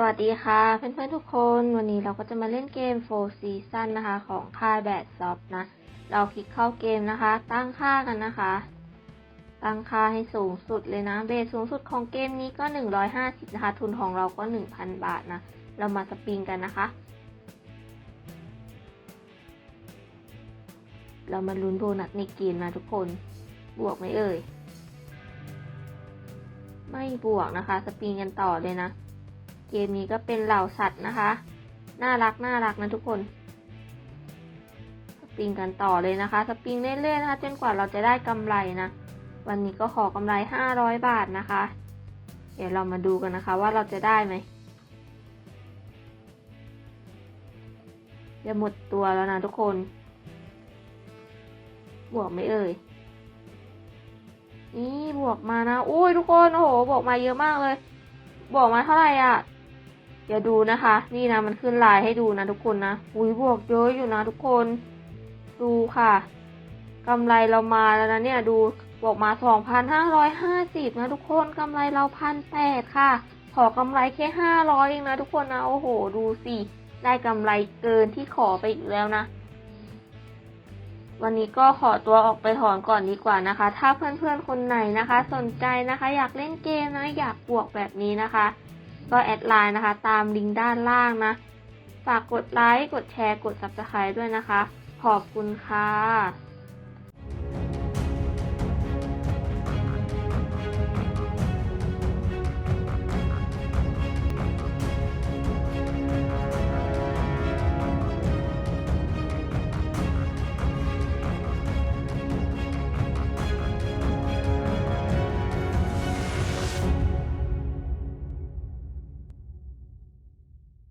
สวัสดีค่ะ เพื่อนๆทุกคนวันนี้เราก็จะมาเล่นเกม Four Season นะคะ ของค่ายแบดซอฟนะ เราคลิกเข้าเกมนะคะ ตั้งค่ากันนะคะ ตั้งค่าให้สูงสุดเลยนะ เบสสูงสุดของเกมนี้ก็ 150 นะคะ ทุนของเราก็ 1,000 บาทนะ เรามาสปริงกันนะคะ เรามาลุ้นโบนัสในเกมนะทุกคน บวกไหมเอ่ย ไม่บวกนะคะ สปริงกันต่อเลยนะ เกมนี้ก็เป็นเหล่าสัตว์นะคะ น่ารักน่ารักนะทุกคน สปริงกันต่อเลยนะคะ สปริงเรื่อยๆนะคะจนกว่าเราจะได้กำไรนะ วันนี้ก็ขอกำไร 500 บาทนะคะ เดี๋ยวเรามาดูกันนะคะว่าเราจะได้ไหมจะหมดตัวแล้วนะทุกคน บวกไหมเอ่ย นี่บวกมานะ อุ้ยทุกคน โอ้โห บวกมาเยอะมากเลย บวกมาเท่าไหร่อะ เดี๋ยวดูนะคะ นี่นะมันขึ้นลายให้ดูนะทุกคนนะ อุ้ยบวกเยอะอยู่นะทุกคน ดูค่ะกำไรเรามาแล้วนะเนี่ยดูบวกมาสองพันห้าร้อยห้าสิบนะทุกคนกำไรเราพันแปดค่ะ ขอกำไรแค่ห้าร้อยเองนะทุกคนนะ โอ้โห ดูสิ ได้กำไรเกินที่ขอไปอีกแล้วนะ วันนี้ก็ขอตัวออกไปถอนก่อนดีกว่านะคะ ถ้าเพื่อนๆคนไหนนะคะ สนใจนะคะ อยากเล่นเกมนะอยากบวกแบบนี้นะคะ ก็แอดไลน์นะคะ ตามลิงก์ด้านล่างนะ ฝากกดไลค์กดแชร์กด subscribe ด้วยนะคะ ขอบคุณค่ะ